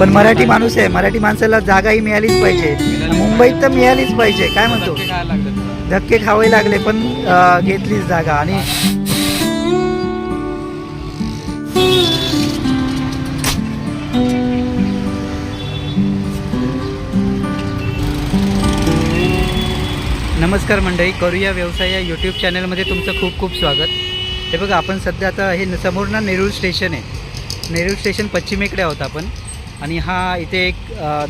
पण मराठी माणूस आहे. मराठी माणसाला जागाही मिळालीच पाहिजे. मुंबईत तर मिळालीच पाहिजे. काय म्हणतो? धक्के खावे लागले पण घेतलीच जागा आणि नमस्कार मंडळी. करूया व्यवसाय या यूट्यूब चॅनलमध्ये तुमचं खूप खूप स्वागत. हे बघा आपण सध्या आता हे समोर ना नेरूळ स्टेशन आहे. नेरूळ स्टेशन पश्चिमेकडे आहोत आपण. आणि हा इथे एक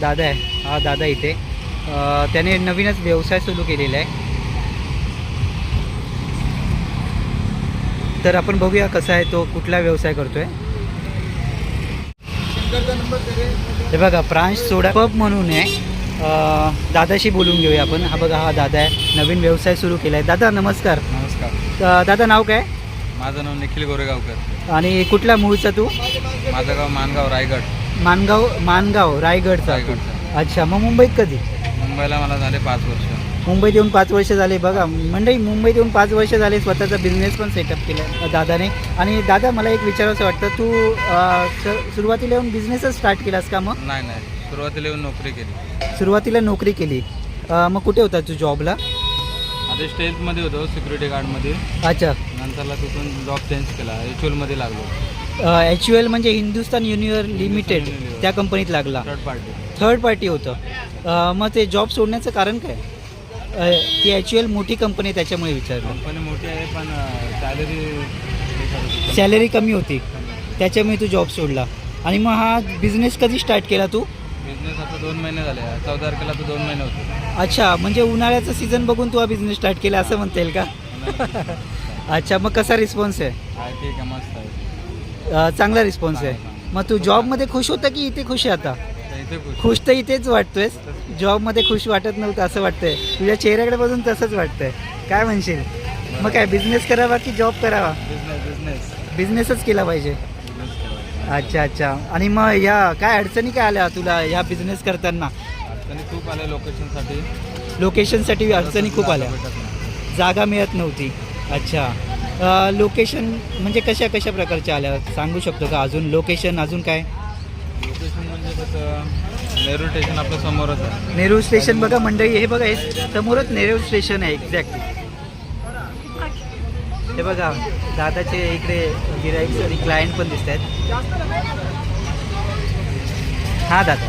दादा आहे. हा दादा इथे. त्याने नवीनच व्यवसाय सुरू केलेला आहे. तर आपण बघूया कसा आहे तो कुठला व्यवसाय करतोय. हे बघा प्रांश सोडा पब म्हणून आहे. दादाशी बोलून घेऊया आपण. हा बघा हा दादा आहे. नवीन व्यवसाय सुरू केला आहे दादा नमस्कार. नमस्कार. दादा नाव काय? माझं नाव निखिल गोरेगावकर. आणि कुठला मूळचा तू? माझं गाव मानगाव रायगड. मानगाव मानगाव रायगडचा. रायगडचं. अच्छा मग मुंबईत कधी? मुंबईला मला झाले पाच वर्ष. मुंबईत येऊन पाच वर्ष झाले. बघा मंडळी मुंबईत येऊन पाच वर्ष झाले स्वतःचा बिझनेस पण सेटअप केला दादाने. आणि दादा मला एक विचारायचं वाटतं तू अं, स- सुरुवातीला येऊन बिझनेसच स्टार्ट केलास का मग? नाही नाही. सुरुवातीला येऊन नोकरी केली. सुरुवातीला नोकरी केली. अं, मग कुठे होता तू जॉबला आधी स्टेल्थमध्ये होतो सिक्युरिटी गार्डमध्ये अच्छा. नंतरला तिथून जॉब चेंज केला. एचओलमध्ये लागलो. एच यू एल म्हणजे हिंदुस्तान युनिव्हर लिमिटेड. त्या कंपनीत लागला. थर्ड पार्टी थर्ड पार्टी होतं. अं, मग ते जॉब सोडण्याचं कारण काय? अं, ती एच यू एल मोठी कंपनी आहे त्याच्यामुळे विचारलं. कंपनी मोठी आहे पण सॅलरी सॅलरी कमी होती. त्याच्यामुळे तू जॉब सोडला. आणि मग हा बिझनेस कधी स्टार्ट केला तू? बिझनेस आता दोन महिने झाले. चौदा तारखेला तर दोन महिने होते. अच्छा म्हणजे उन्हाळ्याचं सीझन बघून तू हा बिझनेस स्टार्ट केला असं म्हणता येईल का? अच्छा मग कसा रिस्पॉन्स आहे? आहे ठीक आहे मस्त आहे. अं, चांगला रिस्पॉन्स आहे. मग तू जॉबमध्ये खुश होता की इथे खुश आहे आता? इथे खुश. खुश तर इथेच वाटतोयस. जॉबमध्ये खुश वाटत नव्हतं असं वाटतंय. तुझ्या चेहऱ्याकडे बघून तसंच वाटतंय. काय म्हणशील? मग काय बिझनेस करावा की जॉब करावा? बिझनेस बिझनेस बिझनेसच केला पाहिजे. अच्छा अच्छा. आणि मग या काय अडचणी काय आल्या तुला ह्या बिझनेस करताना? अडचणी खूप आल्या लोकेशनसाठी लोकेशनसाठी अडचणी खूप आल्या. जागा मिळत नव्हती. अच्छा. लोकेशन म्हणजे कशा कशा प्रकारच्या आल्या? सांगू शकतो का अजून? लोकेशन अजून काय? लोकेशन म्हणजे कसं नेहरू स्टेशन आपल्या समोरच आहे. नेरूळ स्टेशन बघा मंडळी हे बघा हे समोरच नेरूळ स्टेशन आहे एक्झॅक्टली हे बघा दादाचे इकडे गिराईक आणि क्लायंट पण दिसत आहेत हा दादा.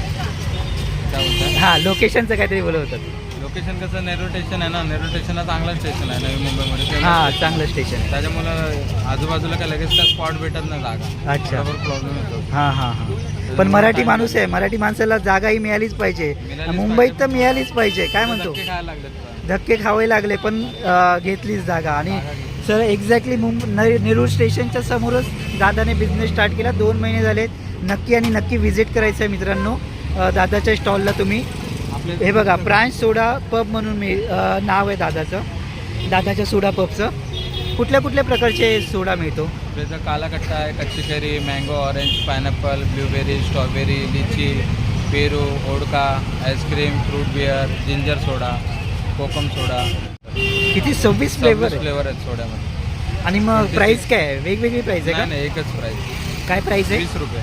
हा लोकेशनचं काहीतरी बोलत होतं लोकेशन कसं नेहरू स्टेशन आहे ना नेहरू स्टेशन हा चांगला स्टेशन आहे नवी मुंबईमध्ये. हा. चांगलं स्टेशन आहे. त्याच्यामुळं आजूबाजूला काय लगेच काय स्पॉट भेटत नाही जागा. अच्छा. बरोबर प्रॉब्लेम येतो. हां हां हां. पण मराठी माणूस आहे मराठी माणसाला जागाही मिळालीच पाहिजे. मिळालीच मुंबईत तर. मिळालीच पाहिजे काय म्हणतो? धक्के खायला लागले तुला. धक्के खावे लागले पण अं, घेतलीच जागा. आणि सर एक्झॅक्टली मुंब न- नेरूळ स्टेशनच्या समोरच दादाने बिझनेस स्टार्ट केला. दोन महिने झालेत. नक्की आणि नक्की व्हिजिट करायचं आहे मित्रांनो. अं, दादाच्या स्टॉलला तुम्ही. हे बघा ब्रांच सोडा पब म्हणून मी नाव आहे दादाचं. दादाच्या सोडा पबचं कुठल्या कुठल्या प्रकारचे सोडा मिळतो? आपल्याचं काला कट्टा आहे कच्ची कैरी mango orange pineapple blueberry strawberry लिची पेरू vodka ice cream fruit beer ginger soda kokum soda किती सव्वीस फ्लेवर फ्लेवर आहेत सोड्यामध्ये. आणि मग प्राईस काय आहे? वेगवेगळी प्राईस आहे का? नाही एकच प्राईस काय प्राईस आहे? वीस रुपये.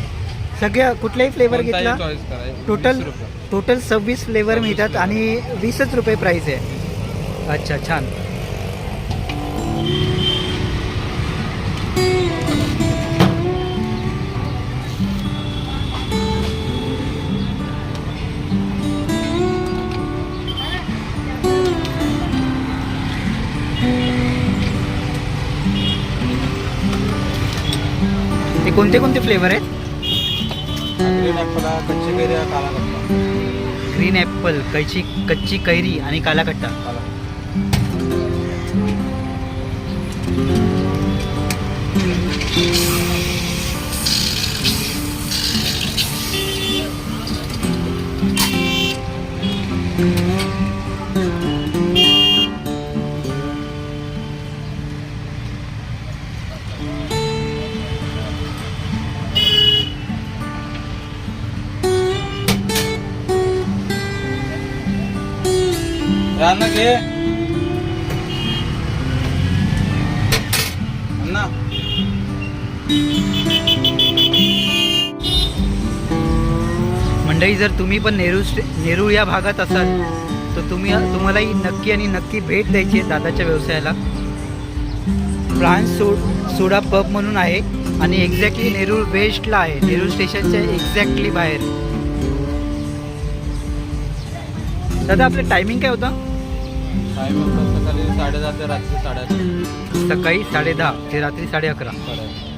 सगळ्या कुठलाही फ्लेवर घेतला चॉईस टोटल टोटल सव्वीस फ्लेवर मिळतात. आणि वीसच रुपये प्राईस आहे. अच्छा छान. ते कोणते कोणते फ्लेवर आहेत? ग्रीन ॲपल कच्ची कैरी हा काला कट्टा. ग्रीन ॲपल कैची कच्ची कैरी आणि काला कट्टा. काला. रान घे अण्णा. मंडळी जर तुम्ही पण नेरूळ स्टे नेरूळ या भागात असाल तर तुम्ही तुम्हालाही नक्की आणि नक्की भेट द्यायची आहे दादाच्या व्यवसायाला. फ्रान्स सो सोडा पब म्हणून आहे आणि एक्झॅक्टली नेरूळ वेस्टला आहे. नेरूळ स्टेशनच्या एक्झॅक्टली बाहेर. दादा आपलं टायमिंग काय होतं? सकाळी साडेदहा ते रात्री साडेअकरा सकाळी साडेदहा ते रात्री साडे अकरा